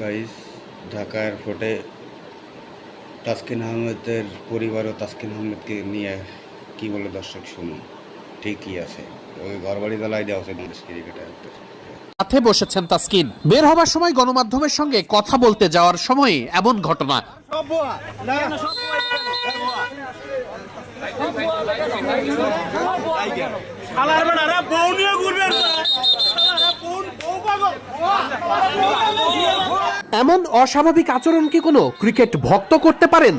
Guys Dhaka এয়ারপোর্টে তাসকিন আহমেদের পরিবার ও তাসকিন আহমেদকে নিয়ে কি বলে দর্শক শুনুন ঠিকই আছে। ওই ঘরবাড়ি দলাই দেওয়া উচিত বাংলাদেশ ক্রিকেটারদের সাথে বসেছেন তাসকিন। বের হবার সময় গণমাধ্যমের সঙ্গে কথা বলতে যাওয়ার সময় এমন ঘটনা। বেটারা বউ নিয়ে ঘুরবে শালারা বউ বউ পাগল এমন অস্বাভাবিক আচরণ কি কোনো ক্রিকেট ভক্ত করতে পারেন?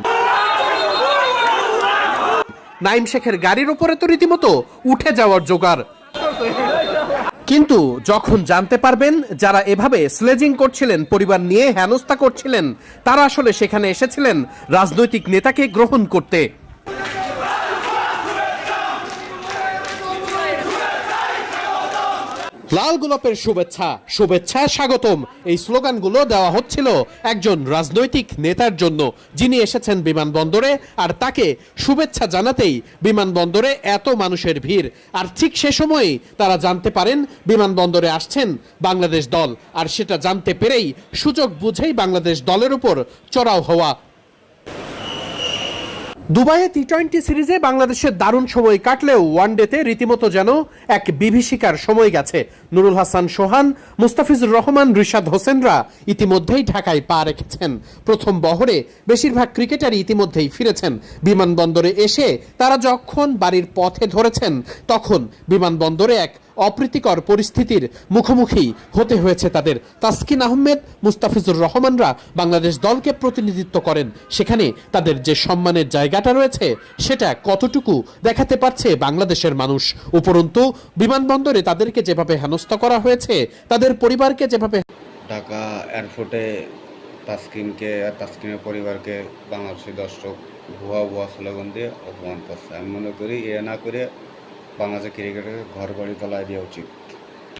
নাইম শেখের গাড়ির ওপরে তো রীতিমতো উঠে যাওয়ার জোগাড়। কিন্তু যখন জানতে পারবেন যারা এভাবে স্লেজিং করছিলেন, পরিবার নিয়ে হেনস্থা করছিলেন, তারা আসলে সেখানে এসেছিলেন রাজনৈতিক নেতাকে গ্রহণ করতে। লাল গোলাপের শুভেচ্ছা শুভেচ্ছা স্বাগতম। এই স্লোগানগুলো দেওয়া হচ্ছিল একজন রাজনৈতিক নেতার জন্য, যিনি এসেছেন বিমানবন্দরে, আর তাকে শুভেচ্ছা জানাতেই বিমানবন্দরে এত মানুষের ভিড়। আর ঠিক সে সময়েই তারা জানতে পারেন, বিমানবন্দরে আসছেন বাংলাদেশ দল। আর সেটা জানতে পেরেই সুযোগ বুঝেই বাংলাদেশ দলের উপর চড়াও হওয়া দুবাইয়ে টি টোয়েন্টি সিরিজে বাংলাদেশের দারুণ সময় কাটলেও ওয়ানডেতে রীতিমতো যেন এক বিভীষিকার সময় গেছে। নুরুল হাসান সোহান, মুস্তাফিজুর রহমান, রিশাদ হোসেনরা ইতিমধ্যেই ঢাকায় পা রেখেছেন। প্রথম বহরে বেশিরভাগ ক্রিকেটারই ইতিমধ্যেই ফিরেছেন। বিমানবন্দরে এসে তারা যখন বাড়ির পথে ধরেছেন, তখন বিমানবন্দরে এক অপ্রীতিকর পরিস্থিতির মুখোমুখি হতে হয়েছে তাদের। তাসকিন আহমেদ, মুস্তাফিজুর রহমানরা বাংলাদেশ দলকে প্রতিনিধিত্ব করেন। সেখানে তাদের যে সম্মানের জায়গাটা রয়েছে, সেটা কতটুকু দেখাতে পারছে বাংলাদেশের মানুষ? উপরন্তু, বিমানবন্দরে তাদেরকে যেভাবে হেনস্থা করা হয়েছে, তাদের পরিবারকে যেভাবে ঢাকা এয়ারপোর্টে তাসকিনকে আর তাসকিনের পরিবারকে বাংলাদেশি দর্শক ভুয়া ভুয়া স্লোগান দিয়ে অপমান করছে। আমি মনে করি এ না করে বাংলাদেশের ক্রিকেটারকে ঘর বাড়ি তলায় দেওয়া উচিত